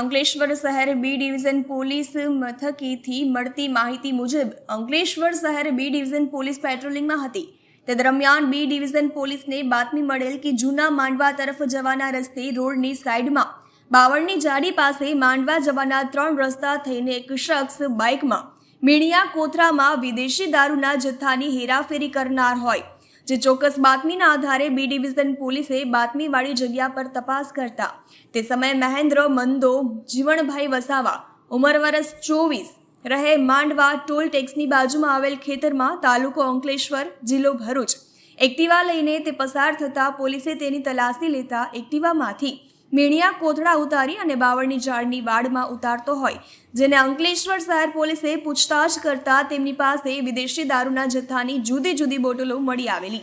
અંકલેશ્વર શહેર B division police મથકેથી મળતી માહિતી મુજબ અંકલેશ્વર શહેર બી ડિવિઝન પોલીસ પેટ્રોલિંગમાં હતી. તે દરમિયાન બી ડિવિઝન પોલીસને બાતમી મળેલ કે જૂના માંડવા તરફ જવાના રસ્તે રોડની સાઈડમાં બાવળની જાડી પાસે માંડવા જવાના ત્રણ રસ્તા થઈને એક શખ્સ બાઇકમાં મીણિયા કોથરામાં વિદેશી દારૂના જથ્થાની હેરાફેરી કરનાર હોય. જે ચોક્કસ બાતમીના આધારે બી ડિવિઝન પોલીસે બાતમીવાળી જગ્યા પર તપાસ કરતા. તે સમયે મહેન્દ્ર મંદો, જીવણભાઈ વસાવા ઉંમર વરસ ચોવીસ, રહે માંડવા ટોલ ટેક્સની બાજુમાં આવેલ ખેતરમાં તાલુકો અંકલેશ્વર, જિલ્લો ભરૂચ. એક્ટિવા લઈને તે પસાર થતા પોલીસે તેની તલાશી લેતા એક્ટિવામાંથી મીણિયા કોથળા ઉતારી અને બાવળની ઝાડની વાડમાં ઉતારતો હોય, જેને અંકલેશ્વર શહેર પોલીસે પૂછતાછ કરતા તેમની પાસે વિદેશી દારૂના જથ્થાની જુદી જુદી બોટલો મળી આવેલી.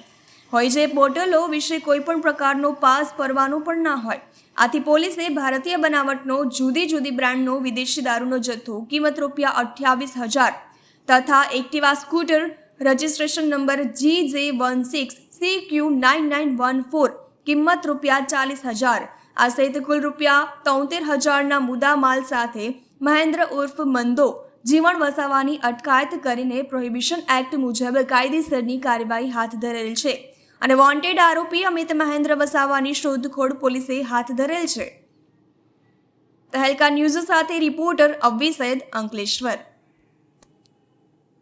હોય જે બોટલો વિશે કોઈપણ પ્રકારનો પાસ પરવાનો પણ ના હોય. આથી પોલીસે ભારતીય બનાવટનો જુદી જુદી બ્રાન્ડનો વિદેશી દારૂનો જથ્થો કિંમત રૂપિયા અઠ્યાવીસ હજાર તથા Activa scooter registration number G J one six C Q nine nine one four કિંમત રૂપિયા ચાલીસ હજાર આ સહિત કુલ રૂપિયા તોતેર હજારના મુદ્દા માલ સાથે મહેન્દ્ર ઉર્ફ મંદો જીવણ વસાવાની અટકાયત કરીને પ્રોહિબિશન એક્ટ મુજબ કાયદેસરની કાર્યવાહી હાથ ધરેલ છે. અને વોન્ટેડ આરોપી અમિત મહેન્દ્ર વસાવાની શોધખોળ પોલીસે હાથ ધરેલ છે. તહેલકા ન્યૂઝ સાથે રિપોર્ટર અવ્વી સૈયદ અંકલેશ્વર.